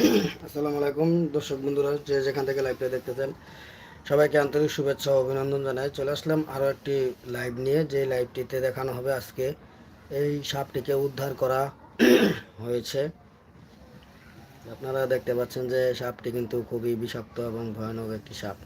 আসসালামু আলাইকুম। দর্শক বন্ধুরা, যে যেখান থেকে লাইভটা দেখতেছেন সবাইকে আন্তরিক শুভেচ্ছা ও অভিনন্দন জানাই। চলে আসলাম আরও একটি লাইভ নিয়ে, যে লাইভটিতে দেখানো হবে আজকে এই সাপটিকে উদ্ধার করা হয়েছে। আপনারা দেখতে পাচ্ছেন যে সাপটি কিন্তু খুবই বিষাক্ত এবং ভয়ানক একটি সাপ।